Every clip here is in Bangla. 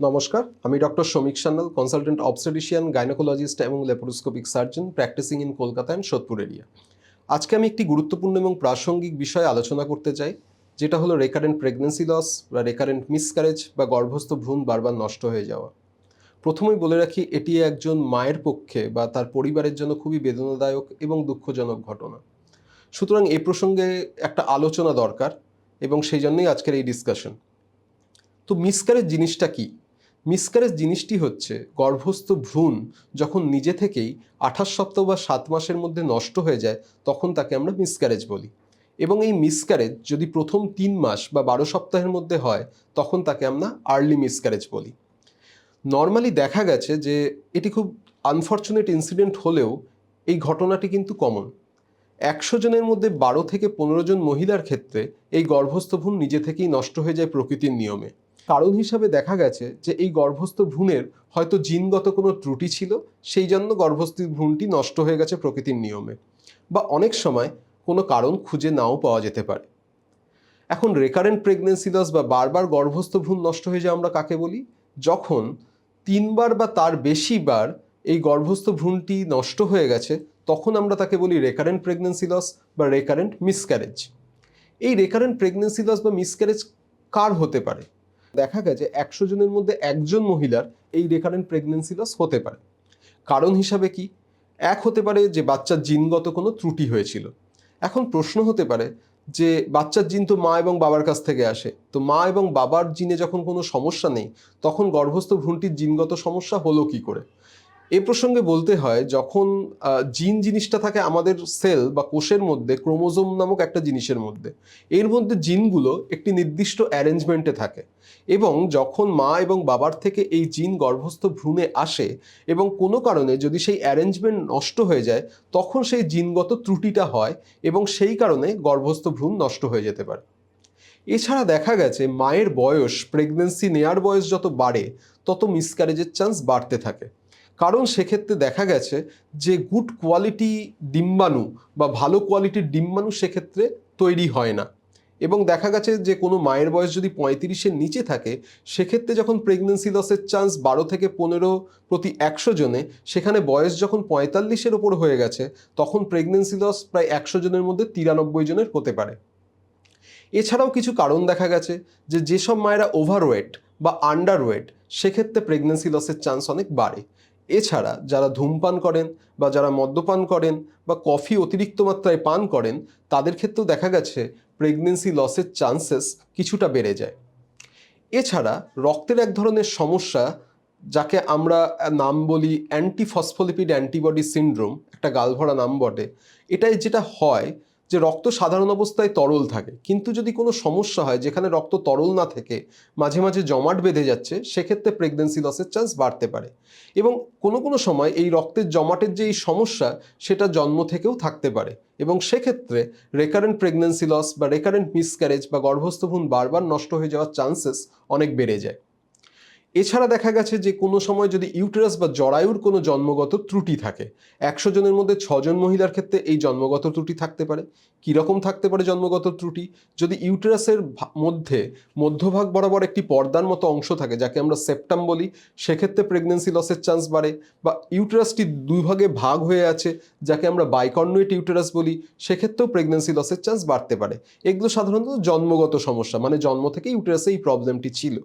নমস্কার, আমি doctor Samik Sanyal consultant obstetrician gynaecologist এবং laparoscopic surgeon practising in Kolkata and Sodepur area আজকে আমি একটি গুরুত্বপূর্ণ এবং প্রাসঙ্গিক বিষয়ে আলোচনা করতে চাই, যেটা হলো রেকারেন্ট প্রেগনেন্সি লস বা রেকারেন্ট মিসক্যারেজ বা গর্ভস্থ ভ্রূণ বারবার নষ্ট হয়ে যাওয়া। প্রথমেই বলে রাখি, এটি একজন মায়ের পক্ষে বা তার পরিবারের জন্য খুবই বেদনাদায়ক এবং দুঃখজনক ঘটনা। সুতরাং এ প্রসঙ্গে একটা আলোচনা দরকার এবং সেই জন্যই আজকের এই ডিসকাশন তো মিসক্যারেজ জিনিসটা কি? মিসক্যারেজ জিনিসটি হচ্ছে, গর্ভস্থ ভ্রূণ যখন নিজে থেকেই আঠাশ সপ্তাহ বা সাত মাসের মধ্যে নষ্ট হয়ে যায়, তখন তাকে আমরা মিসক্যারেজ বলি। এবং এই মিসক্যারেজ যদি প্রথম তিন মাস বা বারো সপ্তাহের মধ্যে হয়, তখন তাকে আমরা আর্লি মিসক্যারেজ বলি। নর্মালি দেখা গেছে যে, এটি খুব আনফর্চুনেট ইনসিডেন্ট হলেও এই ঘটনাটি কিন্তু কমন। একশো জনের মধ্যে বারো থেকে পনেরো জন মহিলার ক্ষেত্রে এই গর্ভস্থ ভ্রূণ নিজে থেকেই নষ্ট হয়ে যায় প্রকৃতির নিয়মে। কারণ হিসাবে দেখা গেছে যে এই গর্ভস্থ ভ্রূণের হয়তো জিনগত কোনো ত্রুটি ছিল, সেই জন্য গর্ভস্থ ভ্রূণটি নষ্ট হয়ে গেছে প্রকৃতির নিয়মে। বা অনেক সময় কোনো কারণ খুঁজে নাও পাওয়া যেতে পারে। এখন রেকারেন্ট প্রেগনেন্সি লস বা বারবার গর্ভস্থ ভ্রূণ নষ্ট হয়ে যায় আমরা কাকে বলি? যখন তিনবার বা তার বেশি বার এই গর্ভস্থ ভ্রূণটি নষ্ট হয়ে গেছে, তখন আমরা তাকে বলি রেকারেন্ট প্রেগনেন্সি লস বা রেকারেন্ট মিসক্যারেজ এই রেকারেন্ট প্রেগনেন্সি লস বা মিসক্যারেজ কার হতে পারে? দেখা গেছে একশো জনের মধ্যে একজন মহিলার এই রেকারেন্ট প্রেগনেন্সি লস হতে পারে। কারণ হিসাবে কি? এক হতে পারে যে বাচ্চার জিনগত কোনো ত্রুটি হয়েছিল। এখন প্রশ্ন হতে পারে যে বাচ্চার জিন তো মা এবং বাবার কাছ থেকে আসে। তো মা এবং বাবার জিনে যখন কোনো সমস্যা নেই, তখন গর্ভস্থ ভ্রূণটির জিনগত সমস্যা হলো কি করে? এ প্রসঙ্গে বলতে হয়, যখন জিন জিনিসটা থাকে আমাদের সেল বা কোষের মধ্যে, ক্রোমোজোম নামক একটা জিনিসের মধ্যে, এর মধ্যে জিনগুলো একটি নির্দিষ্ট অ্যারেঞ্জমেন্টে থাকে এবং যখন মা এবং বাবার থেকে এই জিন গর্ভস্থ ভ্রূণে আসে এবং কোনো কারণে যদি সেই অ্যারেঞ্জমেন্ট নষ্ট হয়ে যায়, তখন সেই জিনগত ত্রুটিটা হয় এবং সেই কারণে গর্ভস্থ ভ্রূণ নষ্ট হয়ে যেতে পারে। এছাড়া দেখা গেছে, মায়ের বয়স প্রেগনেন্সি নেয়ার বয়স যত বাড়ে, তত মিসক্যারেজের চান্স বাড়তে থাকে। কারণ সেক্ষেত্রে দেখা গেছে যে গুড কোয়ালিটি ডিম্বাণু বা ভালো কোয়ালিটির ডিম্বাণু সেক্ষেত্রে তৈরি হয় না। এবং দেখা গেছে যে কোনো মায়ের বয়স যদি পঁয়ত্রিশের নিচে থাকে, সেক্ষেত্রে যখন প্রেগনেন্সি লসের চান্স বারো থেকে পনেরো প্রতি একশো জনে, সেখানে বয়স যখন পঁয়তাল্লিশের ওপর হয়ে গেছে, তখন প্রেগনেন্সি লস প্রায় একশো জনের মধ্যে তিরানব্বই জনের হতে পারে। এছাড়াও কিছু কারণ দেখা গেছে যে যেসব মায়েরা ওভারওয়েট বা আন্ডারওয়েট সেক্ষেত্রে প্রেগনেন্সি লসের চান্স অনেক বাড়ে। এছাড়া যারা ধূমপান করেন বা যারা মদ্যপান করেন বা কফি অতিরিক্ত মাত্রায় পান করেন, তাদের ক্ষেত্রেও দেখা গেছে প্রেগনেন্সি লসের চান্সেস কিছুটা বেড়ে যায়। এছাড়া রক্তের এক ধরনের সমস্যা, যাকে আমরা নাম বলি অ্যান্টিফসফোলিপিড অ্যান্টিবডি সিনড্রোম একটা গালভরা নাম বটে। এটাই যেটা হয় যে রক্ত সাধারণ অবস্থায় তরল থাকে। কিন্তু যদি কোনো সমস্যা হয়, যেখানে রক্ত তরল না থেকে মাঝে মাঝে জমাট বেঁধে যাচ্ছে, সেক্ষেত্রে প্রেগনেন্সি লসের চান্স বাড়তে পারে। এবং কোনো কোনো সময় এই রক্তের জমাটের যে এই সমস্যা, সেটা জন্ম থেকেও থাকতে পারে। এবং সেক্ষেত্রে রেকারেন্ট প্রেগনেন্সি লস বা রেকারেন্ট মিসক্যারেজ বা গর্ভস্থ ভ্রূণ বারবার নষ্ট হয়ে যাওয়ার চান্সেস অনেক বেড়ে যায়। এছাড়া দেখা গেছে যে কোনো সময় যদি ইউটেরাস বা জরায়ুর কোনো জন্মগত ত্রুটি থাকে, একশো জনের মধ্যে ছজন মহিলার ক্ষেত্রে এই জন্মগত ত্রুটি থাকতে পারে। কীরকম থাকতে পারে জন্মগত ত্রুটি? যদি ইউটেরাসের মধ্যে মধ্যভাগ বরাবর একটি পর্দার মতো অংশ থাকে, যাকে আমরা সেপ্টাম বলি, সেক্ষেত্রে প্রেগনেন্সি লসের চান্স বাড়ে বা ইউটেরাসটি দুই ভাগে ভাগ হয়ে আছে, যাকে আমরা বাইকর্নুয়েট ইউটেরাস বলি, সেক্ষেত্রেও প্রেগনেন্সি লসের চান্স বাড়তে পারে। এগুলো সাধারণত জন্মগত সমস্যা মানে জন্ম থেকে ইউটেরাসে এই প্রবলেমটি ছিল।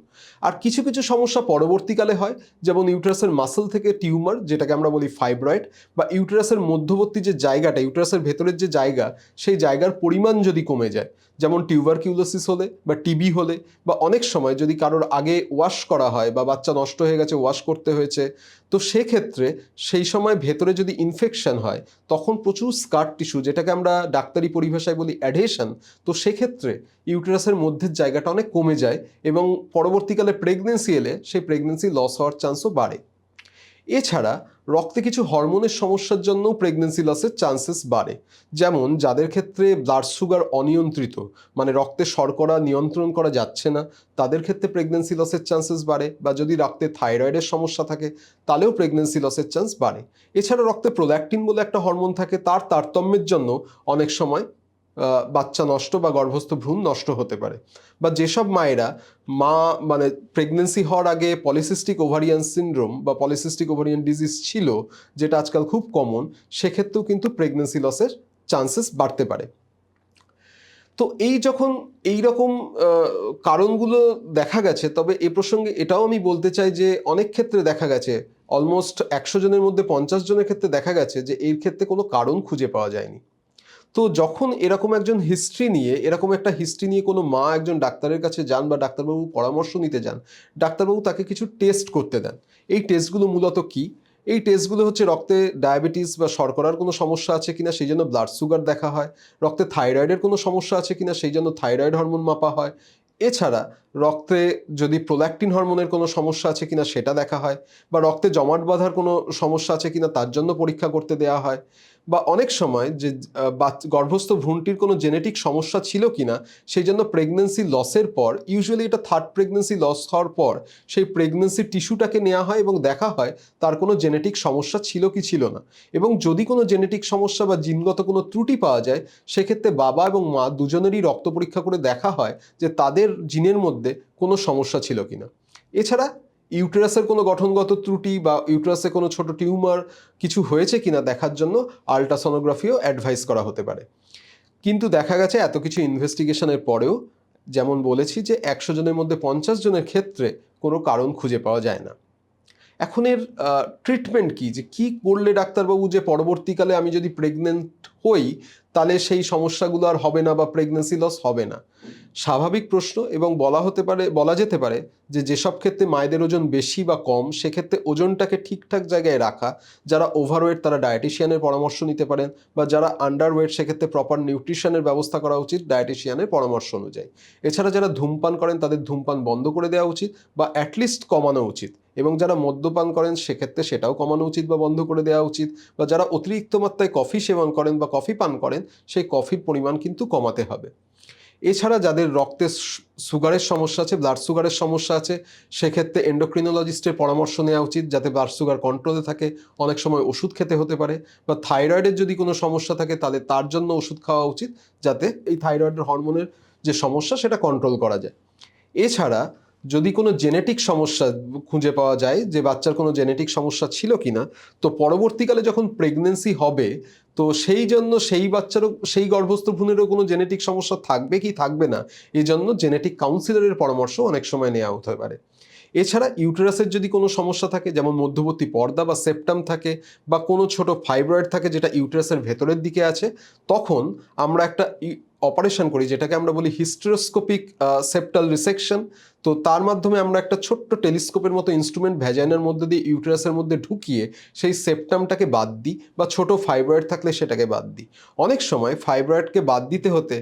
আর কিছু কিছু সমস্যা পরবর্তীকালে হয়, যেমন ইউটারাসের মাসেল থেকে টিউমার যেটাকে আমরা বলি ফাইব্রয়েড বা ইউটারাসের মধ্যবর্তী যে জায়গাটা, ইউটারাসের ভেতরের যে জায়গা, সেই জায়গার পরিমাণ যদি কমে যায় যেমন টিউবারকিউলোসিস হলে বা টিবি হলে বা অনেক সময় যদি কারোর আগে ওয়াশ করা হয় বা বাচ্চা নষ্ট হয়ে গেছে ওয়াশ করতে হয়েছে, তো সেক্ষেত্রে সেই সময় ভেতরে যদি ইনফেকশন হয়, তখন প্রচুর স্কার টিস্যু যেটাকে আমরা ডাক্তারি পরিভাষায় বলি অ্যাডহেশন তো সেক্ষেত্রে ইউটেরাসের মধ্যের জায়গাটা অনেক কমে যায় এবং পরবর্তীকালে প্রেগনেন্সি এলে সেই প্রেগনেন্সি লস হওয়ার চান্সও বাড়ে। এছাড়া রক্তে কিছু হরমোনের সমস্যার জন্যও প্রেগনেন্সি লসের চান্সেস বাড়ে। যেমন যাদের ক্ষেত্রে ব্লাড সুগার অনিয়ন্ত্রিত মানে রক্তে শর্করা নিয়ন্ত্রণ করা যাচ্ছে না, তাদের ক্ষেত্রে প্রেগনেন্সি লসের চান্সেস বাড়ে বা যদি রক্তে থাইরয়েডের সমস্যা থাকে, তাহলেও প্রেগনেন্সি লসের চান্স বাড়ে। এছাড়া রক্তে প্রোল্যাক্টিন বলে একটা হরমোন থাকে, তার তারতম্যের জন্য অনেক সময় বাচ্চা নষ্ট বা গর্ভস্থ ভ্রূণ নষ্ট হতে পারে। বা যেসব মায়েরা মা মানে প্রেগনেন্সি হওয়ার আগে পলিসিস্টিক ওভারিয়ান সিনড্রোম বা পলিসিস্টিক ওভারিয়ান ডিজিজ ছিল, যেটা আজকাল খুব কমন সেক্ষেত্রেও কিন্তু প্রেগনেন্সি লসের চান্সেস বাড়তে পারে। তো এই যখন এই রকম কারণগুলো দেখা গেছে, তবে এ প্রসঙ্গে এটাও আমি বলতে চাই যে অনেক ক্ষেত্রে দেখা গেছে অলমোস্ট একশো জনের মধ্যে পঞ্চাশ জনের ক্ষেত্রে দেখা গেছে যে এর ক্ষেত্রে কোনো কারণ খুঁজে পাওয়া যায়নি। তো যখন এরকম একজন হিস্ট্রি নিয়ে, এরকম একটা হিস্ট্রি নিয়ে কোনো মা একজন ডাক্তারের কাছে যান বা ডাক্তারবাবু পরামর্শ নিতে যান, ডাক্তারবাবু তাকে কিছু টেস্ট করতে দেন। এই টেস্টগুলো মূলত কি? এই টেস্টগুলো হচ্ছে রক্তে ডায়াবেটিস বা শর্করার কোনো সমস্যা আছে কিনা, সেই জন্য ব্লাড সুগার দেখা হয়। রক্তে থাইরয়েডের কোনো সমস্যা আছে কিনা, সেই জন্য থাইরয়েড হরমোন মাপা হয়। এছাড়া রক্তে যদি প্রোল্যাক্টিন হরমোনের কোনো সমস্যা আছে কিনা সেটা দেখা হয়, বা রক্তে জমাট বাঁধার কোনো সমস্যা আছে কিনা তার জন্য পরীক্ষা করতে দেওয়া হয়, বা অনেক সময় যে গর্ভস্থ ভ্রূণটির কোনো জেনেটিক সমস্যা ছিল কিনা, সেই জন্য প্রেগনেন্সি লসের পর ইউজুয়ালি এটা থার্ড প্রেগনেন্সি লস হওয়ার পর, সেই প্রেগনেন্সি টিস্যুটাকে নেওয়া হয় এবং দেখা হয় তার কোনো জেনেটিক সমস্যা ছিল কি ছিল না। এবং যদি কোনো জেনেটিক সমস্যা বা জিনগত কোনো ত্রুটি পাওয়া যায়, সেক্ষেত্রে বাবা এবং মা দুজনেরই রক্ত পরীক্ষা করে দেখা হয় যে তাদের জিনের মধ্যে কোনো সমস্যা ছিল কি না এছাড়া ইউটেরাসের কোনো গঠনগত ত্রুটি বা ইউটেরাসে কোনো ছোট টিউমার কিছু হয়েছে কিনা দেখার জন্য আলট্রাসোনোগ্রাফিও অ্যাডভাইস করা হতে পারে। কিন্তু দেখা গেছে এত কিছু ইনভেস্টিগেশনের পরেও যেমন বলেছি যে একশো জনের মধ্যে পঞ্চাশ জনের ক্ষেত্রে কোনো কারণ খুঁজে পাওয়া যায় না। এখন এর ট্রিটমেন্ট কি? যে কি করলে ডাক্তারবাবু যে পরবর্তীকালে আমি যদি প্রেগনেন্ট হই, তাহলে সেই সমস্যাগুলো আর হবে না বা প্রেগনেন্সি লস হবে না? স্বাভাবিক প্রশ্ন এবং বলা হতে পারে, বলা যেতে পারে যে যেসব ক্ষেত্রে মায়েদের ওজন বেশি বা কম, সেক্ষেত্রে ওজনটাকে ঠিকঠাক জায়গায় রাখা, যারা ওভারওয়েট তারা ডায়েটিশিয়ানের পরামর্শ নিতে পারেন বা যারা আন্ডারওয়েট সেক্ষেত্রে প্রপার নিউট্রিশনের ব্যবস্থা করা উচিত ডায়েটিশিয়ানের পরামর্শ অনুযায়ী। এছাড়া যারা ধূমপান করেন তাদের ধূমপান বন্ধ করে দেওয়া উচিত বা অ্যাটলিস্ট কমানো উচিত। এবং যারা মদ্যপান করেন, সেক্ষেত্রে সেটাও কমানো উচিত বা বন্ধ করে দেওয়া উচিত। বা যারা অতিরিক্ত মাত্রায় কফি সেবন করেন বা কফি পান করেন, সেই কফির পরিমাণ কিন্তু কমাতে হবে। এছাড়া যাদের রক্তে সুগারের সমস্যা আছে, ব্লাড সুগারের সমস্যা আছে, সেক্ষেত্রে এন্ডোক্রিনোলজিস্টের পরামর্শ নেওয়া উচিত, যাতে ব্লাড সুগার কন্ট্রোলে থাকে। অনেক সময় ওষুধ খেতে হতে পারে। বা থাইরয়েডের যদি কোনো সমস্যা থাকে, তাহলে তার জন্য ওষুধ খাওয়া উচিত, যাতে এই থাইরয়েডের হরমোনের যে সমস্যা, সেটা কন্ট্রোল করা যায়। এছাড়া যদি কোনো জেনেটিক সমস্যা খুঁজে পাওয়া যায় যে বাচ্চার কোনো জেনেটিক সমস্যা ছিল কি না তো পরবর্তীকালে যখন প্রেগনেন্সি হবে, তো সেই জন্য সেই বাচ্চারও, সেই গর্ভস্থ ভ্রূণেরও কোনো জেনেটিক সমস্যা থাকবে কি থাকবে না, এই জন্য জেনেটিক কাউন্সিলরের পরামর্শ অনেক সময় নেওয়া হতে পারে। এছাড়া ইউটেরাসের যদি কোনো সমস্যা থাকে, যেমন মধ্যবর্তী পর্দা বা সেপ্টাম থাকে বা কোনো ছোট ফাইব্রয়েড থাকে যেটা ইউটেরাসের ভেতরের দিকে আছে, তখন আমরা একটা অপারেশন করি, যেটাকে আমরা বলি হিস্টেরোস্কোপিক সেপ্টাল রিসেকশন তো তার মাধ্যমে আমরা একটা ছোট্ট টেলিস্কোপের মতো ইনস্ট্রুমেন্ট ভ্যাজাইনার মধ্যে দিয়ে ইউটেরাসের মধ্যে ঢুকিয়ে সেই সেপ্টামটাকে বাদ দিই বা ছোট ফাইব্রয়েড থাকলে সেটাকে বাদ দিই। অনেক সময় ফাইব্রয়েডকে বাদ দিতে হতে,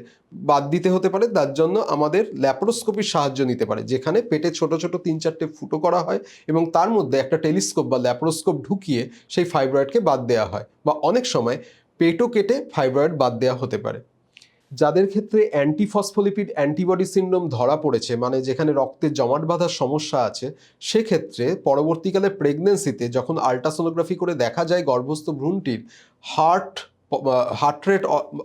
বাদ দিতে হতে পারে, তার জন্য আমাদের ল্যাপারোস্কোপির সাহায্য নিতে পারে, যেখানে পেটে ছোট ছোট তিন চারটে ফুটো করা হয় এবং তার মধ্যে একটা টেলিস্কোপ বা ল্যাপারোস্কোপ ঢুকিয়ে সেই ফাইব্রয়েডকে বাদ দেওয়া হয় বা অনেক সময় পেটও কেটে ফাইব্রয়েড বাদ দেওয়া হতে পারে। যাদের ক্ষেত্রে অ্যান্টিফসফোলিপিড অ্যান্টিবডি সিন্ড্রোম ধরা পড়েছে মানে যেখানে রক্তে জমাট বাঁধার সমস্যা আছে, সেক্ষেত্রে পরবর্তীকালে প্রেগনেন্সিতে যখন আল্ট্রাসোনোগ্রাফি করে দেখা যায় গর্ভস্থ ভ্রূণটির heart heart rate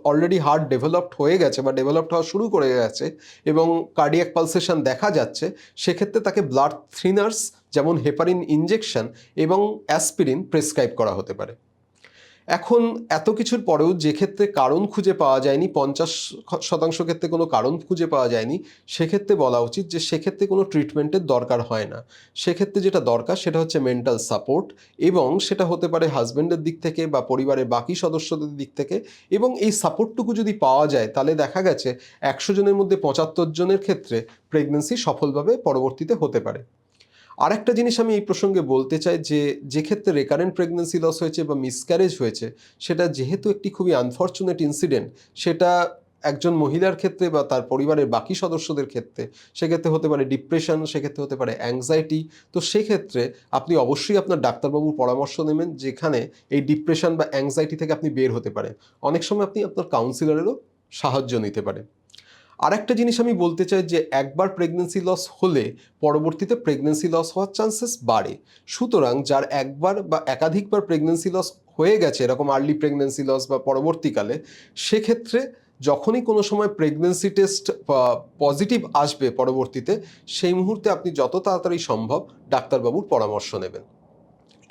already heart developed হয়ে গেছে বা ডেভেলপড হওয়া শুরু করে গেছে এবং কার্ডিয়াক পালসেশন দেখা যাচ্ছে, সেক্ষেত্রে তাকে ব্লাড থ্রিনার্স যেমন হেপারিন ইনজেকশন এবং অ্যাসপিরিন প্রেসক্রাইব করা হতে পারে। এখন এত কিছুর পরেও যে ক্ষেত্রে কারণ খুঁজে পাওয়া যায়নি, পঞ্চাশ শতাংশ ক্ষেত্রে কোনো কারণ খুঁজে পাওয়া যায়নি, সেক্ষেত্রে বলা উচিত যে সেক্ষেত্রে কোনো ট্রিটমেন্টের দরকার হয় না। সেক্ষেত্রে যেটা দরকার সেটা হচ্ছে মেন্টাল সাপোর্ট এবং সেটা হতে পারে হাজব্যান্ডের দিক থেকে বা পরিবারের বাকি সদস্যদের দিক থেকে এবং এই সাপোর্টটুকু যদি পাওয়া যায় তাহলে দেখা গেছে একশো জনের মধ্যে পঁচাত্তর জনের ক্ষেত্রে প্রেগনেন্সি সফলভাবে পরবর্তীতে হতে পারে। আরেকটা জিনিস আমি এই প্রসঙ্গে বলতে চাই যে যে ক্ষেত্রে রেকারেন্ট প্রেগনেন্সি লস হয়েছে বা মিসক্যারেজ হয়েছে, সেটা যেহেতু একটি খুবই আনফর্চুনেট ইনসিডেন্ট সেটা একজন মহিলার ক্ষেত্রে বা তার পরিবারের বাকি সদস্যদের ক্ষেত্রে, সেক্ষেত্রে হতে পারে ডিপ্রেশন সেক্ষেত্রে হতে পারে অ্যাংজাইটি তো সেক্ষেত্রে আপনি অবশ্যই আপনার ডাক্তারবাবুর পরামর্শ নেবেন যেখানে এই ডিপ্রেশন বা অ্যাংজাইটি থেকে আপনি বের হতে পারেন। অনেক সময় আপনি আপনার কাউন্সিলরেরও সাহায্য নিতে পারেন। আরেকটা জিনিস আমি বলতে চাই যে একবার প্রেগনেন্সি লস হলে পরবর্তীতে প্রেগনেন্সি লস হওয়ার চান্সেস বাড়ে। সুতরাং যার একবার বা একাধিকবার প্রেগনেন্সি লস হয়ে গেছে, এরকম আর্লি প্রেগনেন্সি লস বা পরবর্তীকালে, সেক্ষেত্রে যখনই কোনো সময় প্রেগনেন্সি টেস্ট পজিটিভ আসবে পরবর্তীতে, সেই মুহূর্তে আপনি যত তাড়াতাড়ি সম্ভব ডাক্তারবাবুর পরামর্শ নেবেন।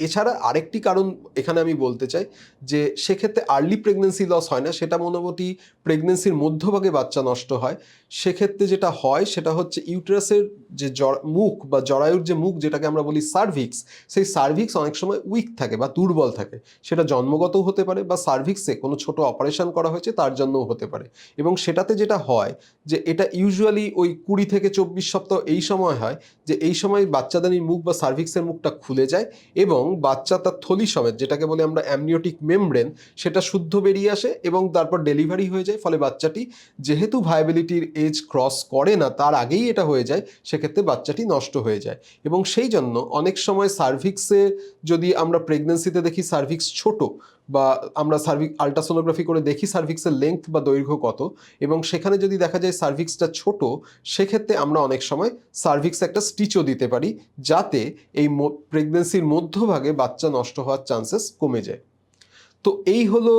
এছাড়া আরেকটি কারণ এখানে আমি বলতে চাই যে সেক্ষেত্রে আর্লি প্রেগনেন্সি লস হয় না, সেটা মোটামুটি প্রেগনেন্সির মধ্যভাগে বাচ্চা নষ্ট হয়। সেক্ষেত্রে যেটা হয়, সেটা হচ্ছে ইউটেরাসের যে মুখ বা জরায়ুর যে মুখ যেটাকে আমরা বলি সার্ভিক্স সেই সার্ভিক্স অনেক সময় উইক থাকে বা দুর্বল থাকে। সেটা জন্মগতও হতে পারে বা সার্ভিক্সে কোনো ছোট অপারেশন করা হয়েছে, তার জন্যও হতে পারে। এবং সেটাতে যেটা হয় যে এটা ইউজুয়ালি ওই কুড়ি থেকে চব্বিশ সপ্তাহ এই সময় হয় যে এই সময় বাচ্চাদানির মুখ বা সার্ভিক্সের মুখটা খুলে যায় এবং বাচ্চা তার থলি সমেত, যেটাকে বলে আমরা অ্যামনিওটিক মেমব্রেন সেটা শুদ্ধ বেরিয়ে আসে এবং তারপর ডেলিভারি হয়ে যায়। ফলে বাচ্চাটি যেহেতু ভায়াবিলিটির এজ ক্রস করে না, তার আগেই এটা হয়ে যায়, সেক্ষেত্রে বাচ্চাটি নষ্ট হয়ে যায়। এবং সেই জন্য অনেক সময় সার্ভিক্সে যদি আমরা প্রেগনেন্সিতে দেখি সার্ভিক্স ছোট বা আমরা সার্ভিক আলট্রাসোনোগ্রাফি করে দেখি সার্ভিক্সের লেংথ বা দৈর্ঘ্য কত। এবং সেখানে যদি দেখা যায় সার্ভিক্সটা ছোট, সেক্ষেত্রে আমরা অনেক সময় সার্ভিক্স একটা স্টিচও দিতে পারি, যাতে এই প্রেগনেন্সির মধ্যভাগে বাচ্চা নষ্ট হওয়ার চান্সেস কমে যায়। তো এই হলো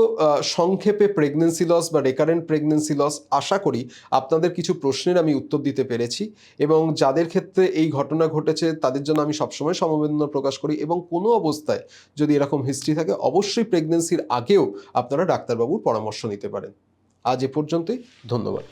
সংক্ষেপে প্রেগনেন্সি লস বা রেকারেন্ট প্রেগনেন্সি লস আশা করি আপনাদের কিছু প্রশ্নের আমি উত্তর দিতে পেরেছি এবং যাদের ক্ষেত্রে এই ঘটনা ঘটেছে তাদের জন্য আমি সবসময় সমবেদনা প্রকাশ করি এবং কোনো অবস্থায় যদি এরকম হিস্ট্রি থাকে অবশ্যই প্রেগনেন্সির আগেও আপনারা ডাক্তারবাবুর পরামর্শ নিতে পারেন। আজ এ পর্যন্তই, ধন্যবাদ।